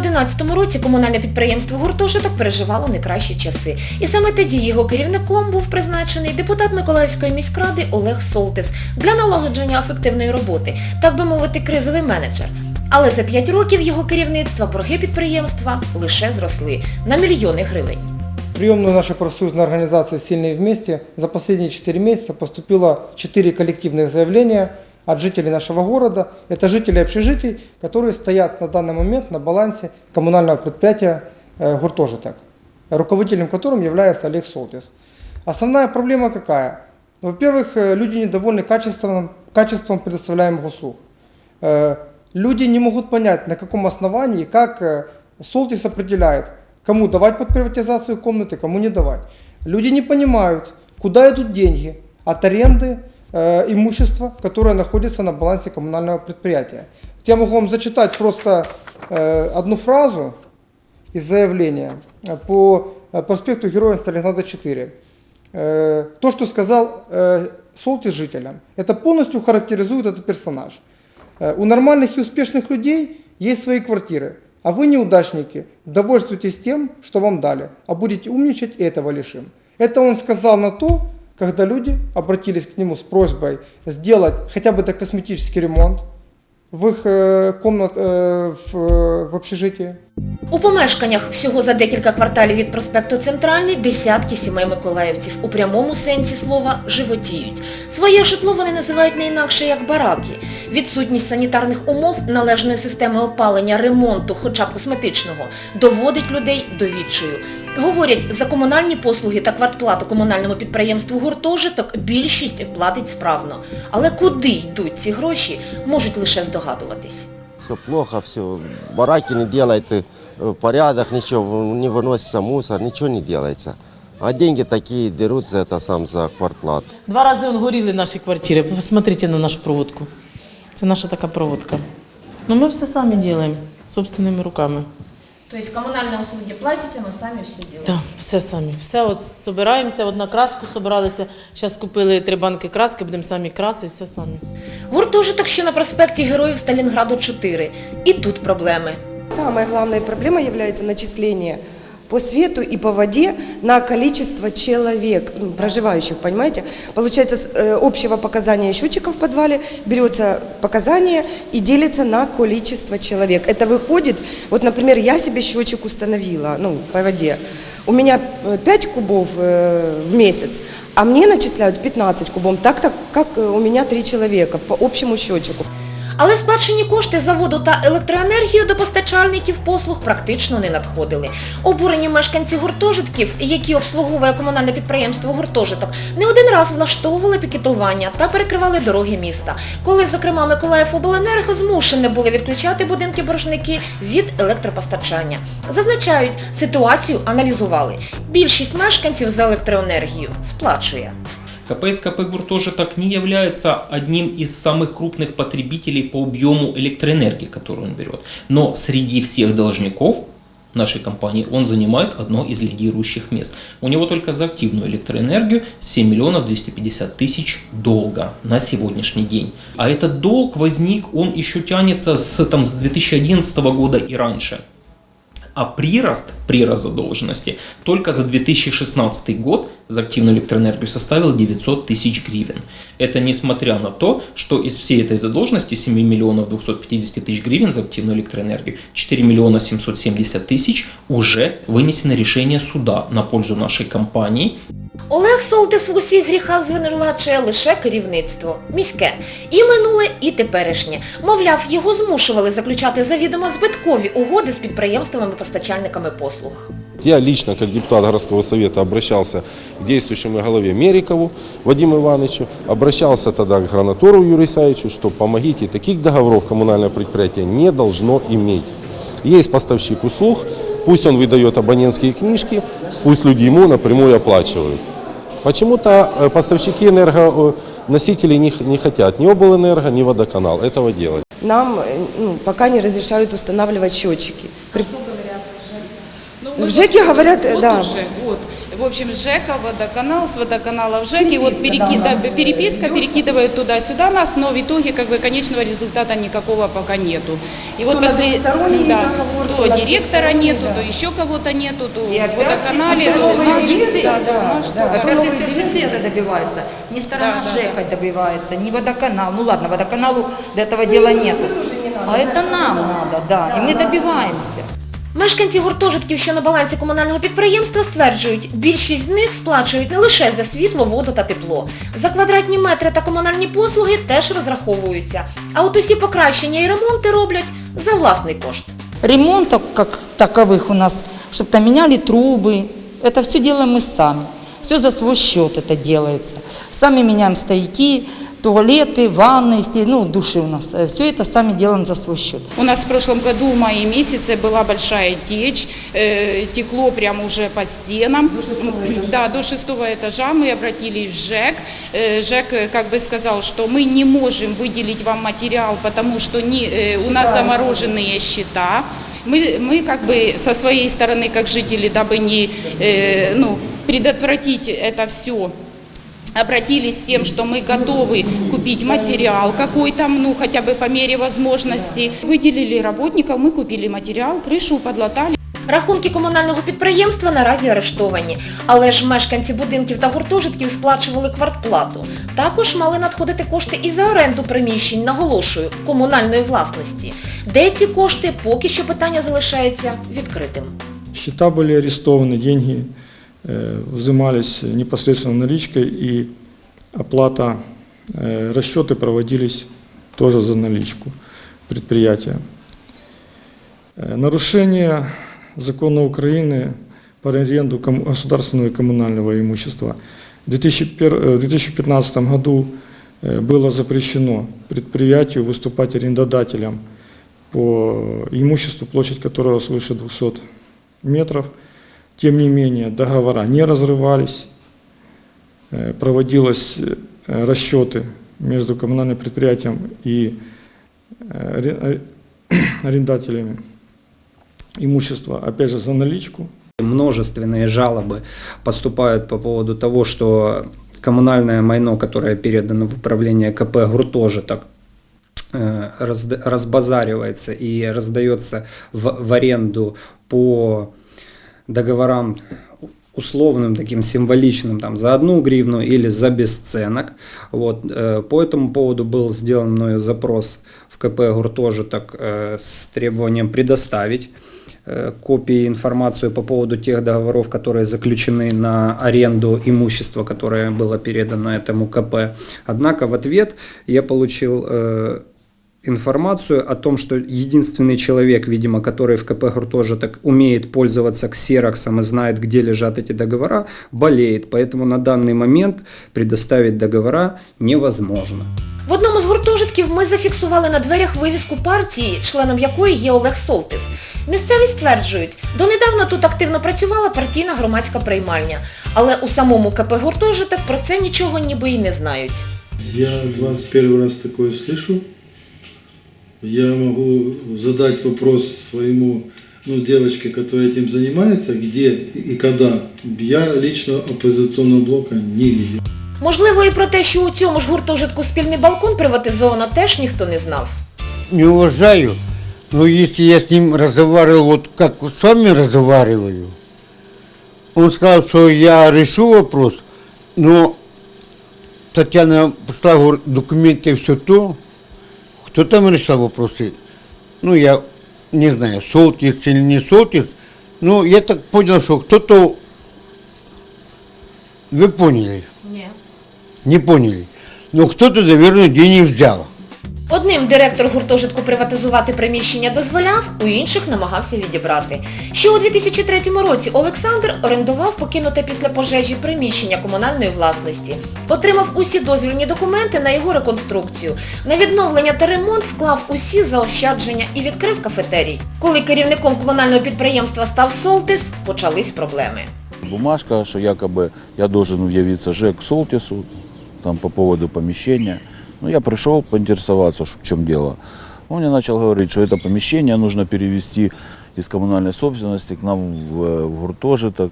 2011 році комунальне підприємство «Гуртожиток» переживало не часи. І саме тоді його керівником був призначений депутат Миколаївської міськради Олег Солтис для налагодження ефективної роботи, так би мовити, кризовий менеджер. Але за 5 років його керівництва борги підприємства лише зросли на мільйони гривень. Приемную нашей профсоюзной организации «Сильные вместе» за последние 4 месяца поступило 4 коллективных заявления от жителей нашего города. Это жители общежитий, которые стоят на данный момент на балансе коммунального предприятия э, «Гуртожиток», руководителем которым является Олег Солтис. Основная проблема какая? Ну, Во-первых, э, люди недовольны качеством, качеством предоставляемых услуг. Э, Люди не могут понять, на каком основании как Солтис определяет, кому давать под приватизацию комнаты, кому не давать. Люди не понимают, куда идут деньги от аренды э, имущества, которое находится на балансе коммунального предприятия. Я могу вам зачитать просто э, одну фразу из заявления э, по проспекту Героя Сталинграда 4. Э, То, что сказал Солтис жителям, это полностью характеризует этот персонаж. У нормальных и успешных людей есть свои квартиры, а вы, неудачники, довольствуйтесь тем, что вам дали, а будете умничать и этого лишим. Это он сказал на то, когда люди обратились к нему с просьбой сделать хотя бы это косметический ремонт в их э, комнат э, в, э, в общежитии. У помешканнях всього за декілька кварталів від проспекту Центральний десятки сімей миколаївців у прямому сенсі слова животіють. Своє житло вони називають не інакше як бараки. Відсутність санітарних умов, належної системи опалення, ремонту, хоча б косметичного, доводить людей до відчаю. Говорять, за комунальні послуги та квартплату комунальному підприємству гуртожиток більшість платить справно. Але куди йдуть ці гроші, можуть лише здогадуватись. Все плохо, все. Бараки не делает э, порядок, ничего, не выносится мусор, ничего не делается. А деньги такие дерут за это сам за квартплату. Два рази он горіли наші квартири. Посмотрите на нашу проводку. Це наша така проводка. Ну ми все самі робимо, собственними руками. Тобто комунальні услуги платите, але самі все робите. Так, все самі. Все от збираємося, одна краску збиралися. Зараз купили три банки краски, будемо самі красити, все самі. Гуртожиток, що на проспекті Героїв Сталінграду 4. І тут проблеми. Самая главная проблема является начисление по свету и по воде на количество человек, проживающих, понимаете? Получается, э, общего показания счетчика в подвале берется показание и делится на количество человек. Это выходит, вот, например, я себе счетчик установила, ну, по воде. У меня э, 5 кубов э, в месяц, а мне начисляют 15 кубов, так, так как э, у меня 3 человека по общему счетчику. Але сплачені кошти за воду та електроенергію до постачальників послуг практично не надходили. Обурені мешканці гуртожитків, які обслуговує комунальне підприємство гуртожиток, не один раз влаштовували пікетування та перекривали дороги міста, коли, зокрема, Миколаївобленерго змушені були відключати будинки боржники від електропостачання. Зазначають, ситуацію аналізували. Більшість мешканців за електроенергію сплачує. КПСКП «Гуртожиток» не является одним из самых крупных потребителей по объему электроэнергии, которую он берет. Но среди всех должников нашей компании он занимает одно из лидирующих мест. У него только за активную электроэнергию 7 миллионов 250 тысяч долга на сегодняшний день. А этот долг возник, он еще тянется с, там, с 2011 года и раньше. А прирост, прирост задолженности только за 2016 год за активную электроэнергию составил 900 тысяч гривен. Это несмотря на то, что из всей этой задолженности 7 миллионов 250 тысяч гривен за активную электроэнергию 4 миллиона 770 тысяч уже вынесено решение суда на пользу нашей компании Олег Солтис в усіх гріхах звинувачує лише керівництво, міське, і минуле, і теперішнє. Мовляв, його змушували заключати завідомо збиткові угоди з підприємствами-постачальниками послуг. Я лично, как депутат городского совета, обращался к действующему главе Мерикову Вадиму Ивановичу, обращался тогда к Гранатору Юрию Исаевичу, что помогите, таких договоров коммунальное предприятие не должно иметь. Есть поставщик услуг, пусть он выдает абонентские книжки, пусть люди ему напрямую оплачивают. Почему-то э, поставщики энергоносителей не, х- не хотят ни облэнерго, ни водоканал этого делать. Нам э, ну, пока не разрешают устанавливать счетчики. При- Ну, В ЖЭКе говорят, вот да. уже, вот. В общем, ЖЭКа, водоканал, с водоканала в ЖЭК. И вот переки- да, переписка перекидывает туда-сюда нас, но в итоге как бы конечного результата никакого пока нету. И вот То после да, договор, то директора нету, да. то еще кого-то нету, то И в опять водоканале, то директоры, да, да, да, ну да. Так же все это добивается. Не сторона Да, да. ЖЭКа добивается, не водоканал. Ну ладно, водоканалу до этого дела нету. А это нам надо, да. И мы добиваемся. Мешканці гуртожитків, що на балансі комунального підприємства, стверджують, більшість з них сплачують не лише за світло, воду та тепло. За квадратні метри та комунальні послуги теж розраховуються. А от усі покращення і ремонти роблять за власний кошт. Ремонтов как таковых у нас, чтобы там меняли трубы, это все делаем мы сами. Все за свой счет это делается. Сами меняем стояки, Туалеты, ванны, ну, души у нас. Все это сами делаем за свой счет. У нас в прошлом году в мае месяце была большая течь, э, текло прямо уже по стенам. Да, до шестого этажа мы обратились в ЖЭК. Э, ЖЭК э, как бы сказал, что мы не можем выделить вам материал, потому что не, э, у нас замороженные счета. Мы, мы как бы со своей стороны, как жители, дабы не э, ну, предотвратить это все, обратились с тем, что мы готовы купить материал какой-то, ну хотя бы по мере возможности. Выделили работников, мы купили материал, крышу подлатали. Рахунки комунального підприємства наразі арештовані, але ж мешканці будинків та гуртожитків сплачували квартплату. Також мали надходити кошти і за оренду приміщень, наголошую, комунальної власності. Де ці кошти, поки що питання залишається відкритим. Счета были арестованы, деньги э, взимались непосредственно наличкой и оплата, э, расчеты проводились тоже за наличку предприятия. Э, Нарушение закона Украины по аренду ком- государственного и коммунального имущества. В 2001 э, в 2015 году э, было запрещено предприятию выступать арендодателем по имуществу, площадь которого свыше 200 метров. Тем не менее, договора не разрывались, э, проводились э, расчеты между коммунальным предприятием и э, аре- арендателями имущества, опять же, за наличку. Множественные жалобы поступают по поводу того, что коммунальное майно, которое передано в управление КП разда- разбазаривается и раздается в, в аренду по договорам условным, таким символичным, там, за одну гривну или за бесценок. Вот, э, по этому поводу был сделан мною запрос в КП «Гуртожиток» э, с требованием предоставить э, копии информацию по поводу тех договоров, которые заключены на аренду имущества, которое было передано этому КП. Однако в ответ я получил информацию о том, что единственный человек, видимо, который в КП Гуртожиток умеет пользоваться ксероксом и знает, где лежат эти договора, болеет. Поэтому на данный момент предоставить договора невозможно. В одному з гуртожитків ми зафіксували на дверях вивіску партії, членом якої є Олег Солтис. Місцеві стверджують, донедавна тут активно працювала партійна громадська приймальня, але у самому КП гуртожиток про це нічого ніби й не знають. Я 21 раз такое слышу. Я могу задать вопрос своему, ну, девочке, которая этим занимается, где и когда. Я лично оппозиционного блока не видел. Можливо, і про те, що у цьому ж гуртожитку спільний балкон приватизовано, теж ніхто не знав. не уважаю, но если я с ним разговаривал, вот как с вами разговариваю, он сказал, что я решу вопрос, но Татьяна послала говорит, документы все то, кто там решал вопросы, ну я не знаю, Солтис или не Солтис, но я так понял, что кто-то, вы поняли? Нет. Не поняли. Но кто-то, наверное, денег взял. Одним директор гуртожитку приватизувати приміщення дозволяв, у інших намагався відібрати. Ще у 2003 році Олександр орендував покинуте після пожежі приміщення комунальної власності. Отримав усі дозвільні документи на його реконструкцію. На відновлення та ремонт вклав усі заощадження і відкрив кафетерій. Коли керівником комунального підприємства став Солтис, почались проблеми. Бумажка, что якобы я должен явиться ЖЭК Солтису, там по поводу помещения. Ну, я пришел поинтересоваться, ш- в чем дело. Он мне начал говорить, что это помещение нужно перевести из коммунальной собственности к нам в, в гуртожиток.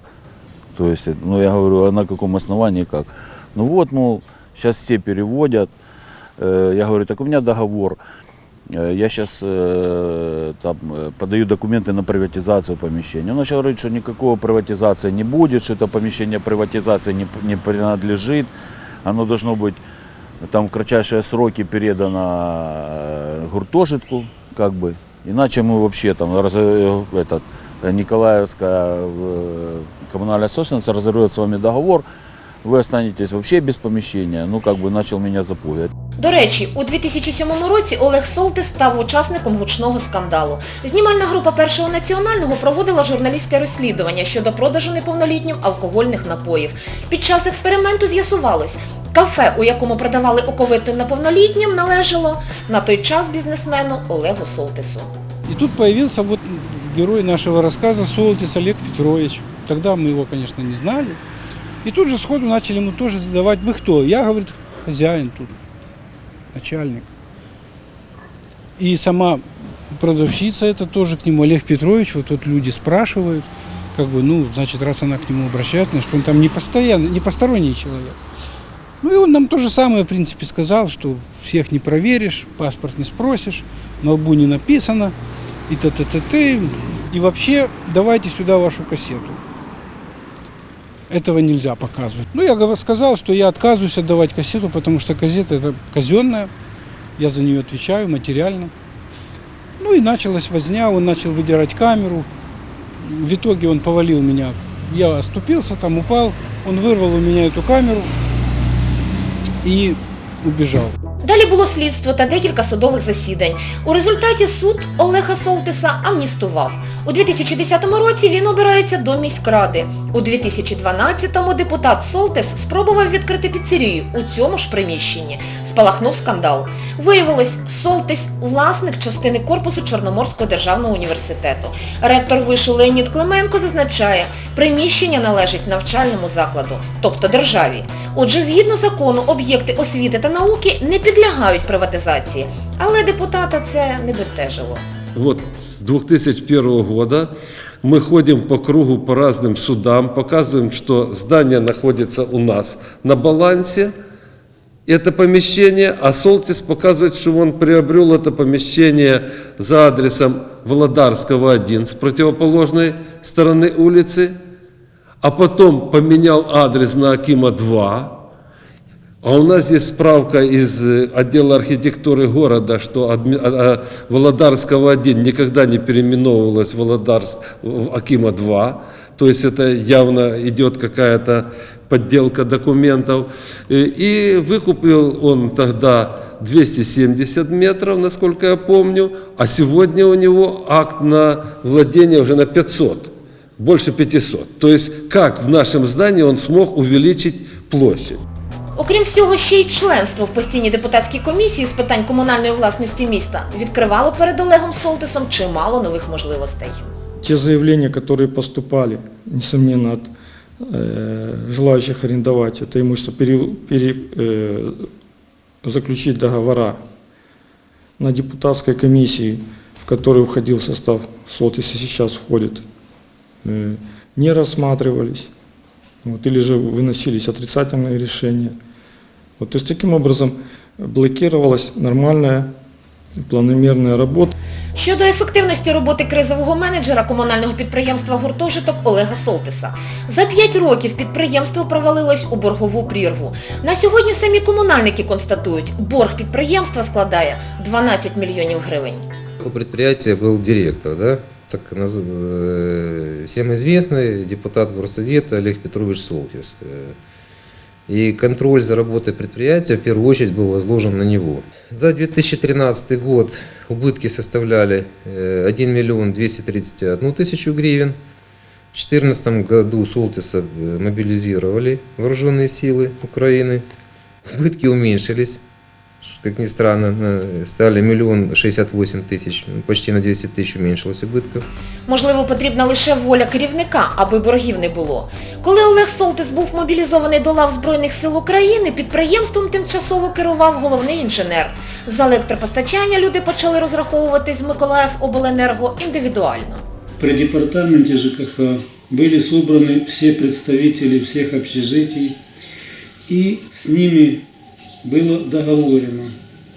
То есть, э, ну я говорю, а на каком основании как? Ну вот, мол, сейчас все переводят. Э, Я говорю, так у меня договор. Э, Я сейчас там э, подаю документы на приватизацию помещения. Он начал говорить, что никакого приватизации не будет, что это помещение приватизации не, не принадлежит. Оно должно быть там в кратчайшие сроки передано э, гуртожитку, как бы. Иначе мы вообще там раз, э, этот, э, Николаевская э, коммунальная собственность разорвет с вами договор, вы останетесь вообще без помещения. Ну, как бы начал меня запугивать. До речі, у 2007 році Олег Солтис став учасником гучного скандалу. Знімальна група Першого національного проводила журналістське розслідування щодо продажу неповнолітнім алкогольних напоїв. Під час експерименту з'ясувалось, кафе, у якому продавали оковиту неповнолітнім, належало на той час бізнесмену Олегу Солтису. И тут появился вот герой нашего рассказа Солтис Олег Петрович. Тогда мы его, конечно, не знали. И тут же сходу начали ему тоже задавать, вы кто? Я, говорит, хозяин тут, начальник. И сама продавщица это тоже к нему, Олег Петрович, вот тут люди спрашивают, как бы, ну, значит, раз она к нему обращается, значит, он там не постоянно, не посторонний человек. Ну и он нам то же самое, в принципе, сказал, что всех не проверишь, паспорт не спросишь, на лбу не написано, и т-т-т-т. И вообще, давайте сюда вашу кассету. Этого нельзя показывать. Ну, я сказал, что я отказываюсь отдавать кассету, потому что кассета это казенная, я за нее отвечаю материально. Ну и началась возня, он начал выдирать камеру. В итоге он повалил меня. Я оступился, там упал, он вырвал у меня эту камеру и убежал. Далі було слідство та декілька судових засідань. У результаті суд Олега Солтиса амністував. У 2010 році він обирається до міськради. У 2012-му депутат Солтис спробував відкрити піцерію у цьому ж приміщенні. Спалахнув скандал. Виявилось, Солтис – власник частини корпусу Чорноморського державного університету. Ректор вишу Леонід Клименко зазначає, приміщення належить навчальному закладу, тобто державі. Отже, згідно закону, об'єкти освіти та науки не підлягають приватизації. Але депутата це не бентежило. Вот с 2001 года мы ходим по кругу по разным судам, показываем, что здание находится у нас на балансе, это помещение, а Солтис показывает, что он приобрел это помещение за адресом Володарского 1 с противоположной стороны улицы, а потом поменял адрес на Акима 2, а у нас есть справка из э, отдела архитектуры города, что адми- а- а, Володарского 1 никогда не переименовывалась Володарск в Акима 2. То есть это явно идет какая-то подделка документов. И, и выкупил он тогда 270 метров, насколько я помню, а сегодня у него акт на владение уже на 500, больше 500. То есть как в нашем здании он смог увеличить площадь? Окрім всього, ще й членство в постійній депутатській комісії з питань комунальної власності міста відкривало перед Олегом Солтисом чимало нових можливостей. Те заявления, которые поступали, несомненно, от э, желающих арендовать это имущество, пере, пере- э, заключить договора на депутатской комиссии, в которую входил состав СОТИС и сейчас входит, э, не рассматривались, вот, или же выносились отрицательные решения. Вот, то есть таким образом блокировалась нормальная планомерная работа. Щодо ефективності роботи кризового менеджера комунального підприємства «Гуртожиток» Олега Солтиса. За 5 років підприємство провалилось у боргову прірву. На сьогодні самі комунальники констатують, борг підприємства складає 12 мільйонів гривень. У предприятия был директор, да, Так э, всем известный депутат Горсовета Олег Петрович Солтис. Э, И контроль за работой предприятия в первую очередь был возложен на него. За 2013 год убытки составляли э, 1 миллион 231 тысячу гривен. В 2014 году Солтиса э, мобилизировали вооруженные силы Украины. Убытки уменьшились как ни странно, на- стали миллион шестьдесят восемь тысяч, ну, почти на 200 тысяч уменьшилось убытков. Можливо, потрібна лише воля керівника, аби боргів не було. Коли Олег Солтис був мобілізований до лав Збройних сил України, підприємством тимчасово керував головний інженер. За електропостачання люди почали розраховуватись з Миколаїв обленерго індивідуально. При департаменте ЖКХ были собраны все представители всех общежитий, и с ними было договорено.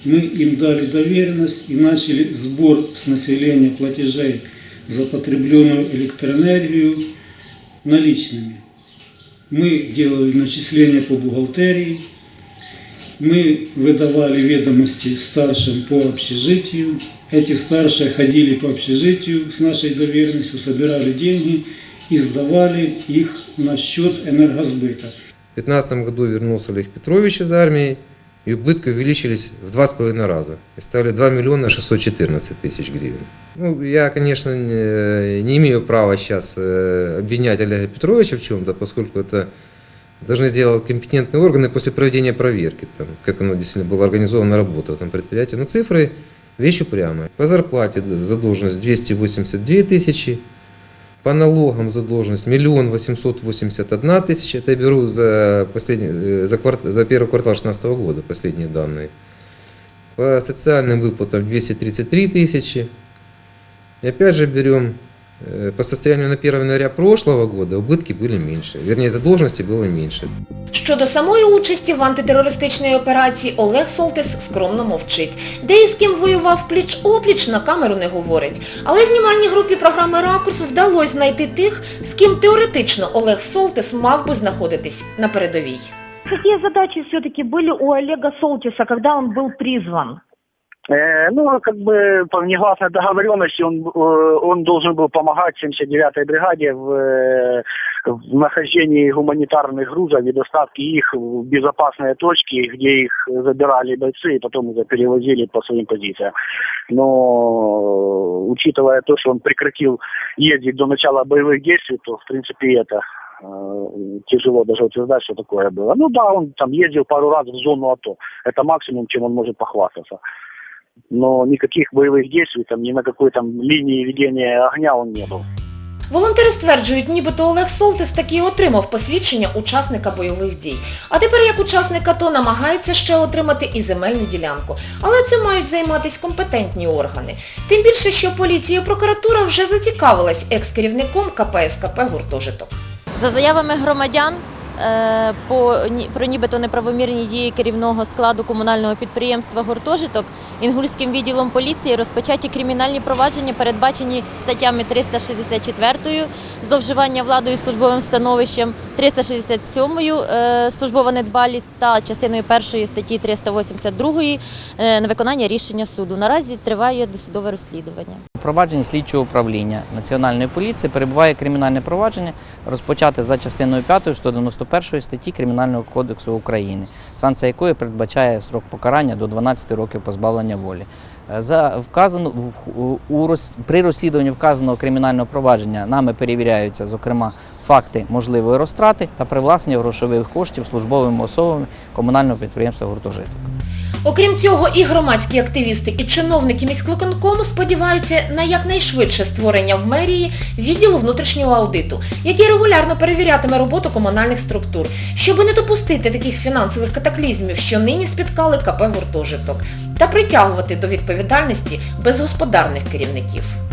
Мы им дали доверенность и начали сбор с населения платежей за потребленную электроэнергию наличными. Мы делали начисления по бухгалтерии, мы выдавали ведомости старшим по общежитию. Эти старшие ходили по общежитию с нашей доверенностью, собирали деньги и сдавали их на счет энергосбыта. В 2015 году вернулся Олег Петрович из армии, и убытки увеличились в два с половиной раза и стали 2 миллиона 614 тысяч гривен. Ну, я, конечно, не, не имею права сейчас э, обвинять Олега Петровича в чем-то, поскольку это должны сделать компетентные органы после проведения проверки, там, как оно действительно была организована работа в этом предприятии. Но цифры вещь упрямая. По зарплате задолженность 282 тысячи, по налогам задолженность миллион восемьсот восемьдесят одна тысяча. Это я беру за, последний, э, за, кварт, за первый квартал 2016 года, последние данные. По социальным выплатам 233 тысячи. И опять же берем э, по состоянию на 1 января прошлого года убытки были меньше. Вернее, задолженности было меньше. Щодо самої участі в антитерористичній операції Олег Солтис скромно мовчить. Де і з ким воював пліч-опліч на камеру не говорить. Але знімальній групі програми «Ракурс» вдалося знайти тих, з ким теоретично Олег Солтис мав би знаходитись на передовій. Какие задачи все-таки были у Олега Солтиса, когда он был призван? Э, ну, как бы по негласной договоренности он, э, он должен был помогать 79-й бригаде в, э, в нахождении гуманитарных грузов и доставке их в безопасные точки, где их забирали бойцы и потом уже перевозили по своим позициям. Но учитывая то, что он прекратил ездить до начала боевых действий, то в принципе это тяжело даже утверждать, что такое было. Ну да, он там ездил пару раз в зону АТО. Это максимум, чем он может похвастаться. Но никаких боевых действий, там, ни на какой там линии ведения огня он не был. Волонтери стверджують, нібито Олег Солтис таки отримав посвідчення учасника бойових дій. А тепер як учасник АТО намагається ще отримати і земельну ділянку. Але цим мають займатися компетентні органи. Тим більше, що поліція і прокуратура вже зацікавилась екс-керівником КПСКП «Гуртожиток». За заявами громадян по, ні- про нібито неправомірні дії керівного складу комунального підприємства «Гуртожиток» Інгульським відділом поліції розпочаті кримінальні провадження, передбачені статтями 364 зловживання владою службовим становищем, 367 е, службова недбалість та частиною першої статті 382 е, на виконання рішення суду. Наразі триває досудове розслідування. У провадженні слідчого управління Національної поліції перебуває кримінальне провадження, розпочате за частиною 5 191 статті Кримінального кодексу України, санкція якої передбачає срок покарання до 12 років позбавлення волі. Е, За вказано у, у- у при розслідуванні вказаного кримінального провадження нами перевіряються, зокрема, факти можливої розтрати та привласнення грошових коштів службовими особами комунального підприємства «Гуртожиток». Окрім цього, і громадські активісти, і чиновники міськвиконкому сподіваються на якнайшвидше створення в мерії відділу внутрішнього аудиту, який регулярно перевірятиме роботу комунальних структур, щоб не допустити таких фінансових катаклізмів, що нині спіткали КП «Гуртожиток», та притягувати до відповідальності безгосподарних керівників.